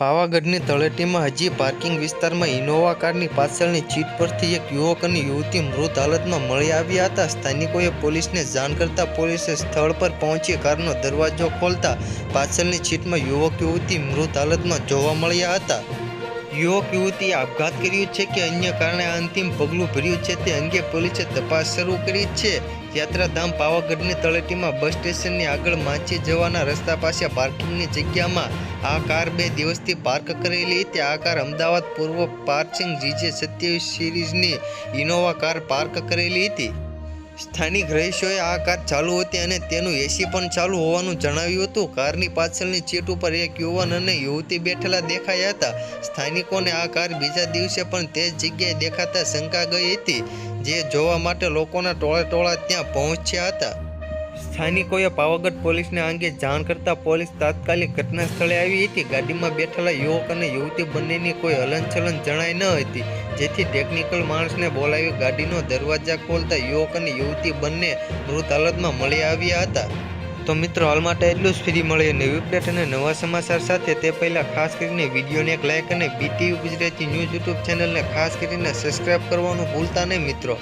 પાવાગઢની તળેટીમાં હજી પાર્કિંગ વિસ્તારમાં ઇનોવા કારની પાછળની સીટ પરથી એક યુવક અને યુવતી મૃત હાલતમાં મળી આવ્યા હતા. સ્થાનિકોએ પોલીસને જાણ કરતા પોલીસે સ્થળ પર પહોંચી કારનો દરવાજો ખોલતા પાછળની સીટમાં યુવક યુવતી મૃત હાલતમાં જોવા મળ્યા હતા. યુવક, યુવતીએ આપઘાત કર્યું છે કે અન્ય કારણે અંતિમ પગલું ભર્યું છે તે અંગે પોલીસે તપાસ શરૂ કરી છે. યાત્રાધામ પાવાગઢની તળેટીમાં બસ સ્ટેશનની આગળ માંચી જવાના રસ્તા પાસે પાર્કિંગની જગ્યામાં આ કાર બે દિવસથી પાર્ક કરેલી હતી. આ કાર અમદાવાદ પૂર્વ પાર્કિંગ જીજે સત્યાવીસ સિરીઝની ઇનોવા કાર પાર્ક કરેલી હતી. સ્થાનિક રહીશોએ આ કાર ચાલુ હતી અને તેનું એસી પણ ચાલુ હોવાનું જણાવ્યું હતું. કારની પાછળની સીટ ઉપર એક યુવાન અને યુવતી બેઠેલા દેખાયા હતા. સ્થાનિકોને આ કાર બીજા દિવસે પણ તે જ જગ્યાએ દેખાતા શંકા ગઈ હતી, જે જોવા માટે લોકોના ટોળા ટોળા ત્યાં પહોંચ્યા હતા. સ્થાનિકોએ પાવાગઢ પોલીસને અંગે જાણ કરતા પોલીસ તાત્કાલિક ઘટના સ્થળે આવી હતી. ગાડીમાં બેઠેલા યુવક અને યુવતી બંનેની કોઈ હલનચલન જણાઈ ન હતી, જેથી ટેકનિકલ માણસને બોલાવી ગાડીનો દરવાજા ખોલતા યુવક અને યુવતી બંને મૃત હાલતમાં મળી આવ્યા હતા. તો મિત્રો, હાલ માટે એટલું જ. ફ્રી મળીએ નવી અપડેટ અને નવા સમાચાર સાથે. તે પહેલાં ખાસ કરીને વિડીયોને એક લાઇક અને બીટીવી ગુજરાતી ન્યૂઝ યુટ્યુબ ચેનલને ખાસ કરીને સબસ્ક્રાઇબ કરવાનું ભૂલતા નહીં મિત્રો.